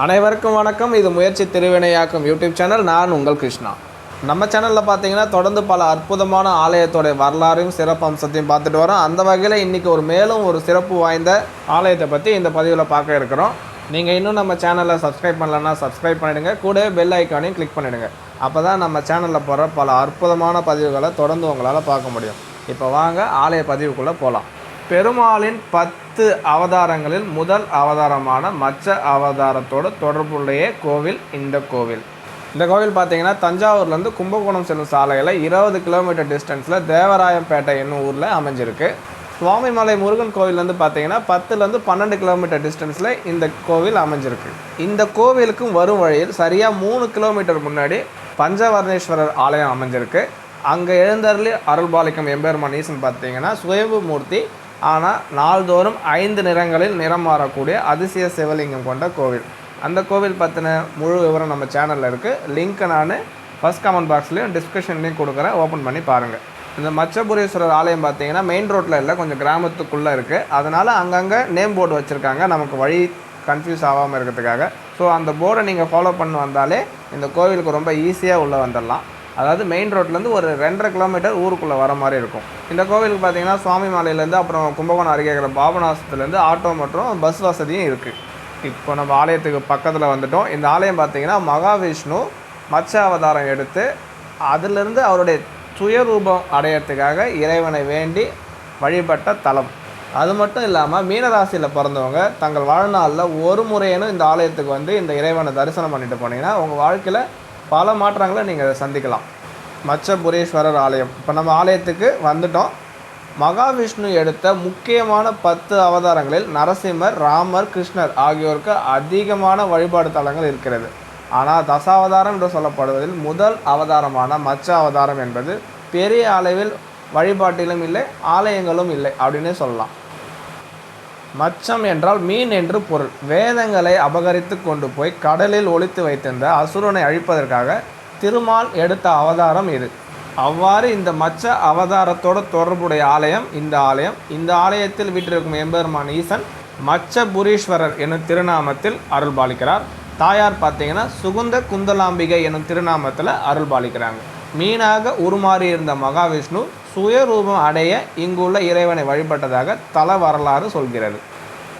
அனைவருக்கும் வணக்கம். இது முயற்சி திருவினையாக்கும் யூடியூப் சேனல். நான் உங்கள் கிருஷ்ணா. நம்ம சேனலில் பார்த்தீங்கன்னா தொடர்ந்து பல அற்புதமான ஆலயத்தோடைய வரலாறையும் சிறப்பு அம்சத்தையும் பார்த்துட்டு வரோம். அந்த வகையில் இன்றைக்கி ஒரு மேலும் ஒரு சிறப்பு வாய்ந்த ஆலயத்தை பற்றி இந்த பதிவில் பார்க்க இருக்கிறோம். நீங்கள் இன்னும் நம்ம சேனலை சப்ஸ்கிரைப் பண்ணலன்னா சப்ஸ்கிரைப் பண்ணிடுங்க. கூடவே பெல் ஐக்கானையும் கிளிக் பண்ணிடுங்க. அப்போ தான் நம்ம சேனலில் போடுற பல அற்புதமான பதிவுகளை தொடர்ந்து உங்களால் பார்க்க முடியும். இப்போ வாங்க ஆலய பதிவுக்குள்ளே போகலாம் பெருமாளின் பத்து அவதாரங்களில் முதல் அவதாரமான மச்ச அவதாரத்தோடு தொடர்புடைய கோவில் இந்த கோவில். இந்த கோவில் பார்த்தீங்கன்னா தஞ்சாவூர்லேருந்து கும்பகோணம் செல்லும் சாலையில் இருபது கிலோமீட்டர் டிஸ்டன்ஸில் தேவராயப்பேட்டை என்னும் ஊரில் அமைஞ்சிருக்கு. சுவாமிமலை முருகன் கோவில்லேருந்து பார்த்தீங்கன்னா பத்துலேருந்து பன்னெண்டு கிலோமீட்டர் டிஸ்டன்ஸில் இந்த கோவில் அமைஞ்சிருக்கு. இந்த கோவிலுக்கும் வரும் வழியில் சரியாக மூணு கிலோமீட்டர் முன்னாடி பஞ்சவர்ணேஸ்வரர் ஆலயம் அமைஞ்சிருக்கு. அங்கே எழுந்தருளி அருள்பாலிக்கும் எம்பெருமான் ஈசன் பார்த்தீங்கன்னா சுயம்பு மூர்த்தி ஆனால் நாள்தோறும் ஐந்து நிறங்களில் நிறம் மாறக்கூடிய அதிசய சிவலிங்கம் கொண்ட கோவில். அந்த கோவில் பற்றின முழு விவரம் நம்ம சேனலில் இருக்குது லிங்க்கை நான் ஃபஸ்ட் கமெண்ட் பாக்ஸ்லேயும் டிஸ்கிரிப்ஷன்லேயும் கொடுக்குறேன். ஓப்பன் பண்ணி பாருங்கள் இந்த மச்சபுரீஸ்வரர் ஆலயம் பார்த்தீங்கன்னா மெயின் ரோட்டில் இல்லை கொஞ்சம் கிராமத்துக்குள்ளே இருக்குது அதனால் அங்கங்கே நேம் போர்டு வச்சுருக்காங்க. நமக்கு வழி கன்ஃபியூஸ் ஆகாமல் இருக்கிறதுக்காக. ஸோ அந்த போர்டை நீங்கள் ஃபாலோ பண்ணி வந்தாலே இந்த கோவிலுக்கு ரொம்ப ஈஸியாக உள்ளே வந்துடலாம். அதாவது மெயின் ரோட்லேருந்து ஒரு ரெண்டரை கிலோமீட்டர் ஊருக்குள்ளே வர மாதிரி இருக்கும். இந்த கோவிலுக்கு பார்த்தீங்கன்னா சுவாமி மாலையிலேருந்து அப்புறம் கும்பகோணம் அருகே இருக்கிற பாபநாசத்துலேருந்து ஆட்டோ மற்றும் பஸ் வசதியும் இருக்குது இப்போ நம்ம ஆலயத்துக்கு பக்கத்தில் வந்துட்டோம். இந்த ஆலயம் பார்த்தீங்கன்னா மகாவிஷ்ணு மச்ச அவதாரம் எடுத்து அதிலிருந்து அவருடைய சுயரூபம் அடையிறதுக்காக இறைவனை வேண்டி வழிபட்ட தலம். அது மட்டும் இல்லாமல் மீனராசியில் பிறந்தவங்க தங்கள் வாழ்நாளில் ஒரு முறையேனும் இந்த ஆலயத்துக்கு வந்து இந்த இறைவனை தரிசனம் பண்ணிட்டு போனீங்கன்னா உங்கள் வாழ்க்கையில் பல மாற்றங்களை நீங்கள் சந்திக்கலாம். மச்சபுரேஸ்வரர் ஆலயம். இப்போ நம்ம ஆலயத்துக்கு வந்துட்டோம். மகாவிஷ்ணு எடுத்த முக்கியமான பத்து அவதாரங்களில் நரசிம்மர் ராமர் கிருஷ்ணர் ஆகியோருக்கு அதிகமான வழிபாடு தலங்கள் இருக்கிறது. ஆனால் தசாவதாரம் என்று சொல்லப்படுவதில் முதல் அவதாரமான மச்ச அவதாரம் என்பது பெரிய அளவில் வழிபாட்டிலும் இல்லை ஆலயங்களும் இல்லை அப்படின்னே சொல்லலாம். மச்சம் என்றால் மீன் என்று பொருள். வேதங்களை அபகரித்து கொண்டு போய் கடலில் ஒளித்து வைத்திருந்த அசுரனை அழிப்பதற்காக திருமால் எடுத்த அவதாரம் இது. அவ்வாறு இந்த மச்ச அவதாரத்தோட தொடர்புடைய ஆலயம் இந்த ஆலயம் இந்த ஆலயத்தில் வீற்றிருக்கும் எம்பெருமான் ஈசன் மச்சபுரீஸ்வரர் எனும் திருநாமத்தில் அருள்பாலிக்கிறார் தாயார் பார்த்தீங்கன்னா சுகுந்த குந்தலாம்பிகை எனும் திருநாமத்தில் அருள்பாலிக்கிறாங்க மீனாக உருமாறி இருந்த மகாவிஷ்ணு சுயரூபம் அடைய இங்குள்ள இறைவனை வழிபட்டதாக தல வரலாறு சொல்கிறது.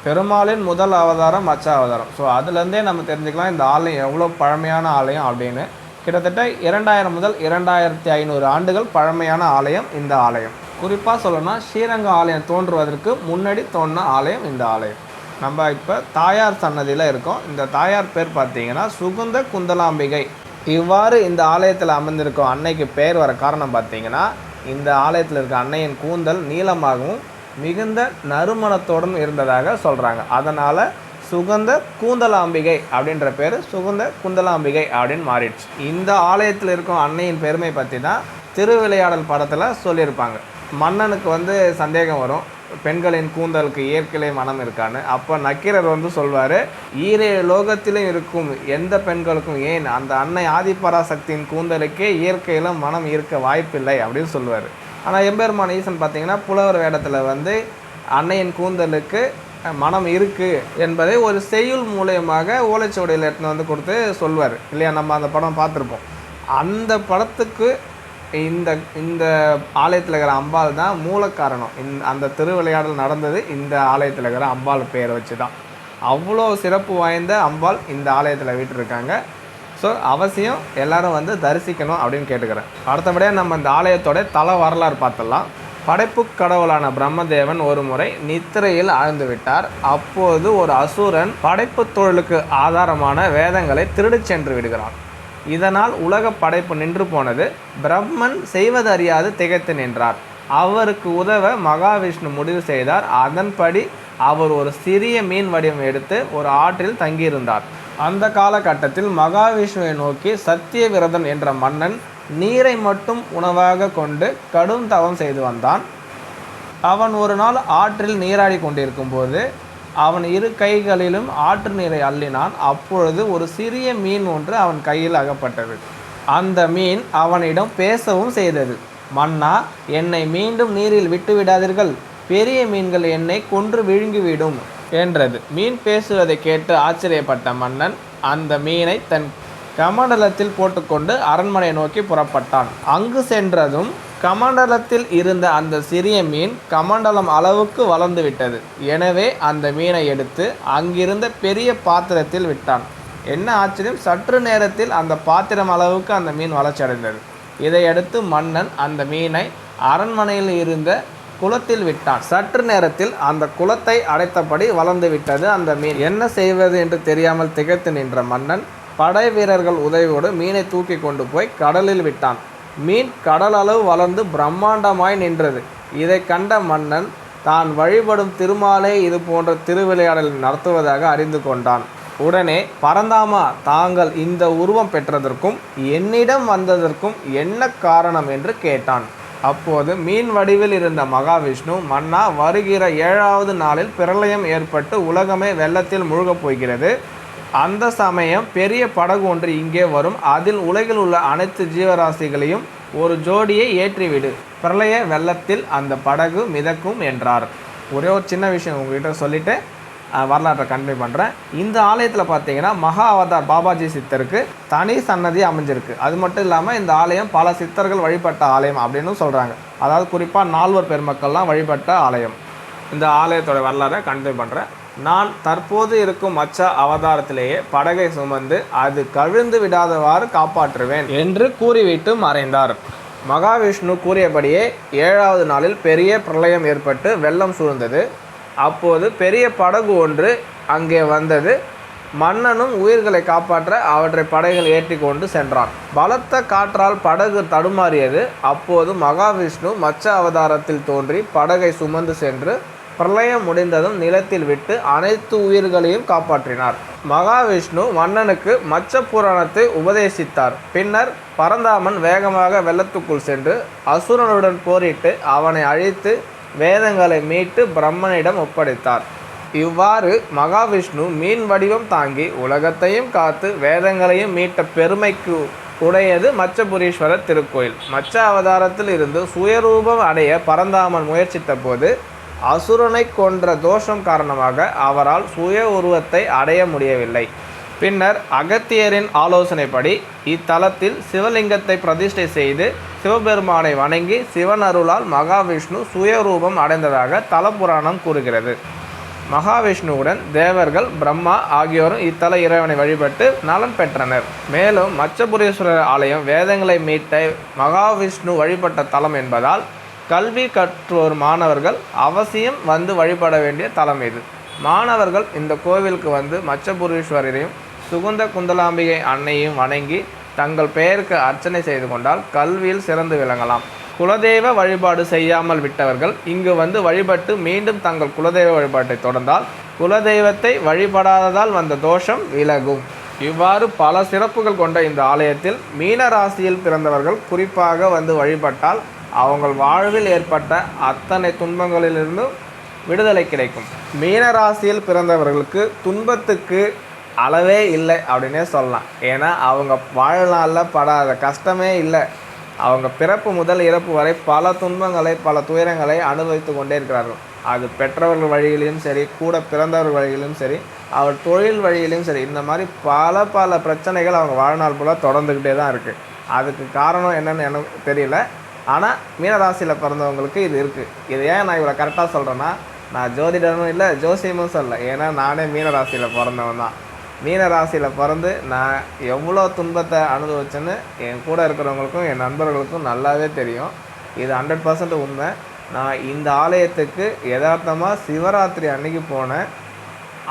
பெருமாளின் முதல் அவதாரம் மச்ச அவதாரம். ஸோ அதுலேருந்தே நம்ம தெரிஞ்சுக்கலாம் இந்த ஆலயம் எவ்வளோ பழமையான ஆலயம் அப்படின்னு. கிட்டத்தட்ட இரண்டாயிரம் முதல் இரண்டாயிரத்தி ஐநூறு ஆண்டுகள் பழமையான ஆலயம் இந்த ஆலயம். குறிப்பாக சொல்லணும்னா ஸ்ரீரங்க ஆலயம் தோன்றுவதற்கு முன்னாடி தோன்றின ஆலயம் இந்த ஆலயம். நம்ம இப்போ தாயார் சன்னதியில் இருக்கோம். இந்த தாயார் பேர் பார்த்தீங்கன்னா சுகுந்த குந்தலாம்பிகை. இவ்வாறு இந்த ஆலயத்தில் அமர்ந்திருக்கும் அன்னைக்கு பேர் வர காரணம் பார்த்தீங்கன்னா இந்த ஆலயத்தில் இருக்க அன்னையின் கூந்தல் நீளமாகவும் மிகுந்த நறுமணத்தோடும் இருந்ததாக சொல்கிறாங்க அதனால் சுகந்த கூந்தலாம்பிகை அப்படின்ற பேர் சுகந்த குந்தலாம்பிகை அப்படின்னு மாறிடுச்சு. இந்த ஆலயத்தில் இருக்கும் அன்னையின் பெருமை பற்றி தான் திருவிளையாடல் படத்தில் சொல்லியிருப்பாங்க. மன்னனுக்கு வந்து சந்தேகம் வரும். பெண்களின் கூந்தலுக்கு இயற்கையிலே மனம் இருக்கான்னு. அப்போ நக்கீரர் வந்து சொல்வார் ஈரே லோகத்திலும் இருக்கும் எந்த பெண்களுக்கும் ஏன் அந்த அன்னை ஆதிபராசக்தியின் கூந்தலுக்கே இயற்கையில் மனம் இருக்க வாய்ப்பில்லை? அப்படின்னு சொல்லுவார் ஆனால் எம்பெருமான் ஈசன் பார்த்தீங்கன்னா புலவர் வேடத்தில் வந்து அன்னையின் கூந்தலுக்கு மனம் இருக்குது என்பதை ஒரு செய்யுள் மூலயமாக ஓலைச்சுவடியில் எடுத்துன்னு வந்து கொடுத்து சொல்வார். இல்லையா? நம்ம அந்த படம் பார்த்துருப்போம். அந்த படத்துக்கு இந்த இந்த ஆலயத்தில் இருக்கிற அம்பாள் தான் மூல காரணம் இந் அந்த திருவிளையாடல் நடந்தது இந்த ஆலயத்தில் இருக்கிற அம்பாள் பேரை வச்சு தான் அவ்வளோ சிறப்பு வாய்ந்த அம்பாள் இந்த ஆலயத்தில் விட்டுருக்காங்க. ஸோ அவசியம் எல்லாரும் வந்து தரிசிக்கணும் அப்படின்னு கேட்டுக்கிறேன். அடுத்தபடியாக நம்ம இந்த ஆலயத்தோட தல வரலாறு பார்த்துடலாம். படைப்பு கடவுளான பிரம்மதேவன் ஒரு முறை நித்திரையில் ஆழ்ந்து விட்டார். அப்போது ஒரு அசுரன் படைப்பு தொழிலுக்கு ஆதாரமான வேதங்களை திருடு சென்று விடுகிறான். இதனால் உலக படைப்பு நின்று போனது. பிரம்மன் செய்வதறியாது திகைத்து நின்றார். அவருக்கு உதவ மகாவிஷ்ணு முடிவு செய்தார். அதன்படி அவர் ஒரு சிறிய மீன் வடிவம் எடுத்து ஒரு ஆற்றில் தங்கியிருந்தார். அந்த காலகட்டத்தில் மகாவிஷ்ணுவை நோக்கி சத்திய விரதன் என்ற மன்னன் நீரை மட்டும் உணவாக கொண்டு கடும் தவம் செய்து வந்தான். அவன் ஒரு நாள் ஆற்றில் நீராடி கொண்டிருக்கும் போது அவன் இரு கைகளிலும் ஆற்று நீரை அள்ளினான். அப்பொழுது ஒரு சிறிய மீன் ஒன்று அவன் கையில் அகப்பட்டது. அந்த மீன் அவனிடம் பேசவும் செய்தது. மன்னா என்னை மீண்டும் நீரில் விட்டு விடாதீர்கள். பெரிய மீன்கள் என்னை கொன்று விழுங்கிவிடும் என்றது. மீன் பேசுவதை கேட்டு ஆச்சரியப்பட்ட மன்னன் அந்த மீனை தன் கமண்டலத்தில் போட்டுக்கொண்டு அரண்மனை நோக்கி புறப்பட்டான். அங்கு சென்றதும் கமண்டலத்தில் இருந்த அந்த சிறிய மீன் கமண்டலம் அளவுக்கு வளர்ந்து விட்டது. எனவே அந்த மீனை எடுத்து அங்கிருந்த பெரிய பாத்திரத்தில் விட்டான். என்ன ஆச்சரியம் சற்று நேரத்தில் அந்த பாத்திரம் அளவுக்கு அந்த மீன் வளர்ச்சி அடைந்தது இதையடுத்து மன்னன் அந்த மீனை அரண்மனையில் இருந்த குளத்தில் விட்டான். சற்று நேரத்தில் அந்த குளத்தை அடைத்தபடி வளர்ந்து விட்டது அந்த மீன். என்ன செய்வது என்று தெரியாமல் திகைத்து நின்ற மன்னன் படை வீரர்கள் உதவியோடு மீனை தூக்கி கொண்டு போய் கடலில் விட்டான். மீன் கடலளவு வளர்ந்து பிரம்மாண்டமாய் நின்றது. இதை கண்ட மன்னன் தான் வழிபடும் திருமாலே இது போன்ற திருவிளையாடல் நடத்துவதாக அறிந்து கொண்டான். உடனே பரந்தாமா தாங்கள் இந்த உருவம் பெற்றதற்கும் என்னிடம் வந்ததற்கும் என்ன காரணம்? என்று கேட்டான். அப்போது மீன் வடிவில் இருந்த மகாவிஷ்ணு மன்னா வருகிற ஏழாவது நாளில் பிரளயம் ஏற்பட்டு உலகமே வெள்ளத்தில் முழுகப் போகிறது. அந்த சமயம் பெரிய படகு ஒன்று இங்கே வரும். அதில் உலகில் உள்ள அனைத்து ஜீவராசிகளையும் ஒரு ஜோடியை ஏற்றிவிடு. பிரளய வெள்ளத்தில் அந்த படகு மிதக்கும் என்றார். ஒரே ஒரு சின்ன விஷயம் உங்ககிட்ட சொல்லிட்டு வரலாற்றை கண்டினியூ பண்ணுறேன் இந்த ஆலயத்தில் பார்த்தீங்கன்னா மகா அவதார் பாபாஜி சித்தருக்கு தனி சன்னதி அமைஞ்சிருக்கு. அது மட்டும் இல்லாமல் இந்த ஆலயம் பல சித்தர்கள் வழிபட்ட ஆலயம் அப்படின்னு சொல்கிறாங்க அதாவது குறிப்பாக நால்வர் பெருமக்கள்லாம் வழிபட்ட ஆலயம். இந்த ஆலயத்தோட வரலாறை கண்டினியூ பண்ணுறேன் நான் தற்போது இருக்கும் மச்ச அவதாரத்திலேயே படகை சுமந்து அது கவிழ்ந்து விடாதவாறு காப்பாற்றுவேன் என்று கூறிவிட்டு மறைந்தார். மகாவிஷ்ணு கூறியபடியே ஏழாவது நாளில் பெரிய பிரளயம் ஏற்பட்டு வெள்ளம் சூழ்ந்தது. அப்போது பெரிய படகு ஒன்று அங்கே வந்தது. மன்னனும் உயிர்களை காப்பாற்ற அவற்றை படைகள் ஏற்றி கொண்டு சென்றான். பலத்த காற்றால் படகு தடுமாறியது. அப்போது மகாவிஷ்ணு மச்ச அவதாரத்தில் தோன்றி படகை சுமந்து சென்று பிரளயம் முடிந்ததும் நிலத்தில் விட்டு அனைத்து உயிர்களையும் காப்பாற்றினார். மகாவிஷ்ணு மன்னனுக்கு மச்ச புராணத்தை உபதேசித்தார். பின்னர் பரந்தாமன் வேகமாக வெள்ளத்துக்குள் சென்று அசுரனுடன் போரிட்டு அவனை அழித்து வேதங்களை மீட்டு பிரம்மனிடம் ஒப்படைத்தார். இவ்வாறு மகாவிஷ்ணு மீன் வடிவம் தாங்கி உலகத்தையும் காத்து வேதங்களையும் மீட்ட பெருமைக்கு உடையது மச்சபுரீஸ்வரர் திருக்கோயில். மச்ச அவதாரத்தில் இருந்து சுயரூபம் அடைய பரந்தாமன் முயற்சித்த போது அசுரனை கொன்ற தோஷம் காரணமாக அவரால் சுய உருவத்தை அடைய முடியவில்லை. பின்னர் அகத்தியரின் ஆலோசனைப்படி இத்தலத்தில் சிவலிங்கத்தை பிரதிஷ்டை செய்து சிவபெருமானை வணங்கி சிவன் அருளால் மகாவிஷ்ணு சுயரூபம் அடைந்ததாக தலபுராணம் கூறுகிறது. மகாவிஷ்ணுவுடன் தேவர்கள் பிரம்மா ஆகியோரும் இத்தல இறைவனை வழிபட்டு நலன் பெற்றனர். மேலும் மச்சபுரீஸ்வரர் ஆலயம் வேதங்களை மீட்ட மகாவிஷ்ணு வழிபட்ட தலம் என்பதால் கல்வி கற்றோர் மாணவர்கள் அவசியம் வந்து வழிபட வேண்டிய தலம் இது. மாணவர்கள் இந்த கோவிலுக்கு வந்து மச்சபுரீஸ்வரரையும் சுகுந்த குந்தலாம்பிகை அன்னையும் வணங்கி தங்கள் பெயருக்கு அர்ச்சனை செய்து கொண்டால் கல்வியில் சிறந்து விளங்கலாம். குலதெய்வ வழிபாடு செய்யாமல் விட்டவர்கள் இங்கு வந்து வழிபட்டு மீண்டும் தங்கள் குலதெய்வ வழிபாட்டை தொடர்ந்தால் குலதெய்வத்தை வழிபடாததால் வந்த தோஷம் விலகும். இவ்வாறு பல சிறப்புகள் கொண்ட இந்த ஆலயத்தில் மீன ராசியில் பிறந்தவர்கள் குறிப்பாக வந்து வழிபட்டால் அவங்கள் வாழ்வில் ஏற்பட்ட அத்தனை துன்பங்களிலிருந்தும் விடுதலை கிடைக்கும். மீனராசியில் பிறந்தவர்களுக்கு துன்பத்துக்கு அளவே இல்லை அப்படின்னே சொல்லலாம். ஏன்னா அவங்க வாழ்நாளில் படாத கஷ்டமே இல்லை. அவங்க பிறப்பு முதல் இறப்பு வரை பல துன்பங்களை பல துயரங்களை அனுபவித்து கொண்டே இருக்கிறார்கள். அது பெற்றவர்கள் வழியிலையும் சரி கூட பிறந்தவர்கள் வழியிலும் சரி அவர் தொழில் வழியிலும் சரி இந்த மாதிரி பல பல பிரச்சனைகள் அவங்க வாழ்நாள் போல் தொடர்ந்துக்கிட்டே தான் இருக்குது அதுக்கு காரணம் என்னன்னு எனக்கு தெரியல. ஆனால் மீனராசியில் பிறந்தவங்களுக்கு இது இருக்குது இது ஏன் நான் இவ்வளோ கரெக்டாக சொல்கிறேன்னா நான் ஜோதிடனும் இல்லை ஜோசியமும் சொல்லலை. ஏன்னா நானே மீனராசியில் பிறந்தவன் தான். மீனராசியில் பிறந்து நான் எவ்வளோ துன்பத்தை அனுபவிச்சேன்னு என் கூட இருக்கிறவங்களுக்கும் என் நண்பர்களுக்கும் நல்லாவே தெரியும். இது ஹண்ட்ரட் பர்சன்ட் உண்மை. நான் இந்த ஆலயத்துக்கு யதார்த்தமாக சிவராத்திரி அன்னைக்கு போனேன்.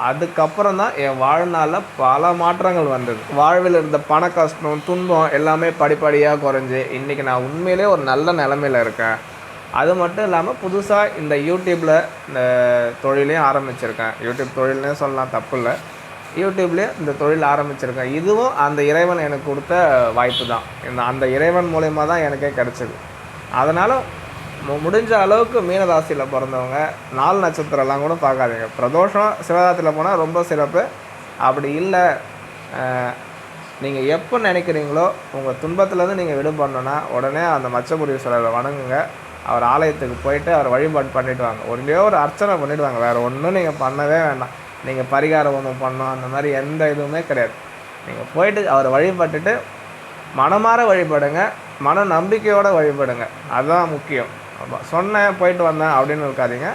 அதுக்கப்புறம் தான் என் வாழ்நாளில் பல மாற்றங்கள் வந்தது. வாழ்வில் இருந்த பண கஷ்டம் துன்பம் எல்லாமே படிப்படியாக குறைஞ்சி இன்றைக்கி நான் உண்மையிலே ஒரு நல்ல நிலமையில இருக்கேன். அது மட்டும் இல்லாமல் புதுசாக இந்த யூடியூப்பில் இந்த தொழிலையும் ஆரம்பிச்சிருக்கேன். யூடியூப் தொழில்னே சொல்லலாம் தப்பு இல்லை யூடியூப்லேயே இந்த தொழில் ஆரம்பிச்சிருக்கேன். இதுவும் அந்த இறைவன் எனக்கு கொடுத்த வாய்ப்பு தான் இந்த அந்த இறைவன் மூலயமா தான் எனக்கே கிடச்சிது. அதனால் முடிஞ்ச அளவுக்கு மீனராசியில் பிறந்தவங்க நாலு நட்சத்திரம்லாம் கூட பார்க்காதீங்க. பிரதோஷம் சிவராத்திரியில் போனால் ரொம்ப சிறப்பு. அப்படி இல்லை நீங்கள் எப்போ நினைக்கிறீங்களோ உங்கள் துன்பத்துலேருந்து நீங்கள் விடுபடணுன்னா உடனே அந்த மச்சபுரீஸ்வரரை வணங்குங்க. அவர் ஆலயத்துக்கு போயிட்டு அவர் வழிபாடு பண்ணிவிடுவாங்க ஒரே ஒரு அர்ச்சனை பண்ணிவிடுவாங்க வேறு ஒன்றும் நீங்கள் பண்ணவே வேண்டாம். நீங்கள் பரிகாரம் ஒன்றும் பண்ணணும். அந்த மாதிரி எந்த இதுவுமே கிடையாது. நீங்கள் போயிட்டு அவரை வழிபட்டுட்டு மனமாற வழிபடுங்க. மன நம்பிக்கையோடு வழிபடுங்க. அதுதான் முக்கியம். சொன்னேன் போயிட்டு வந்தேன் அப்படின்னு இருக்காதிங்க.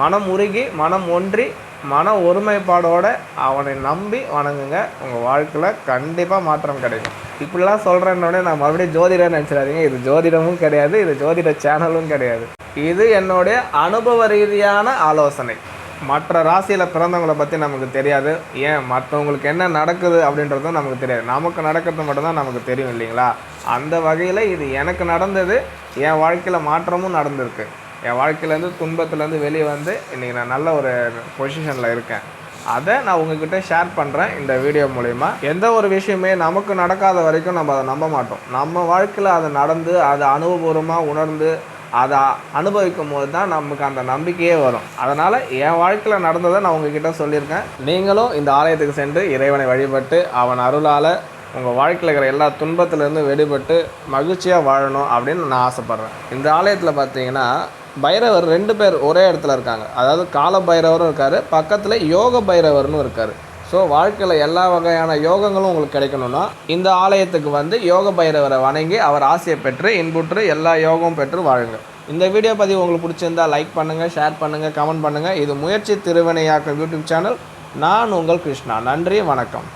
மனம் உருகி மனம் ஒன்றி மன ஒருமைப்பாடோடு அவனை நம்பி வணங்குங்க. உங்கள் வாழ்க்கையில் கண்டிப்பாக மாற்றம் கிடைக்கும். இப்படிலாம் சொல்கிறேன்னொடனே நான் மறுபடியும் ஜோதிடம் நினச்சிடாதீங்க. இது ஜோதிடமும் கிடையாது இது ஜோதிட சேனலும் கிடையாது. இது என்னுடைய அனுபவ ரீதியான ஆலோசனை. மற்ற ராசியில் பிறந்தவங்களை பற்றி நமக்கு தெரியாது. ஏன்? மற்றவங்களுக்கு என்ன நடக்குது அப்படின்றதும் நமக்கு தெரியாது. நமக்கு நடக்கிறது மட்டும்தான் நமக்கு தெரியும் இல்லைங்களா? அந்த வகையில் இது எனக்கு நடந்தது என் வாழ்க்கையில் மாற்றமும் நடந்திருக்கு. என் வாழ்க்கையிலேருந்து துன்பத்துலேருந்து வெளியே வந்து இன்றைக்கி நான் நல்ல ஒரு பொசிஷனில் இருக்கேன். அதை நான் உங்ககிட்ட ஷேர் பண்ணுறேன் இந்த வீடியோ மூலிமா எந்த ஒரு விஷயமே நமக்கு நடக்காத வரைக்கும் நம்ம அதை நம்ப மாட்டோம். நம்ம வாழ்க்கையில் அது நடந்து அதை அனுபவபூர்வமாக உணர்ந்து அதை அனுபவிக்கும் போது தான் நமக்கு அந்த நம்பிக்கையே வரும். அதனால் என் வாழ்க்கையில் நடந்ததை நான் உங்ககிட்ட சொல்லியிருக்கேன். நீங்களும் இந்த ஆலயத்துக்கு சென்று இறைவனை வழிபட்டு அவன் அருளால் உங்கள் வாழ்க்கையில் இருக்கிற எல்லா துன்பத்திலேருந்து வெளிப்பட்டு மகிழ்ச்சியாக வாழணும் அப்படின்னு நான் ஆசைப்பட்றேன். இந்த ஆலயத்தில் பார்த்தீங்கன்னா பைரவர் ரெண்டு பேர் ஒரே இடத்துல இருக்காங்க. அதாவது கால பைரவரும் இருக்கார் பக்கத்தில் யோக பைரவர்னு இருக்கார். ஸோ வாழ்க்கையில் எல்லா வகையான யோகங்களும் உங்களுக்கு கிடைக்கணும்னா இந்த ஆலயத்துக்கு வந்து யோக பைரவரை வணங்கி அவர் ஆசையை பெற்று இன்புற்று எல்லா யோகமும் பெற்று வாழுங்க. இந்த வீடியோ பதிவு உங்களுக்கு பிடிச்சிருந்தா லைக் பண்ணுங்கள் ஷேர் பண்ணுங்கள் கமெண்ட் பண்ணுங்கள் இது முயற்சி திருவினையாக்கம் யூடியூப் சேனல் நான் உங்கள் கிருஷ்ணா. நன்றி வணக்கம்.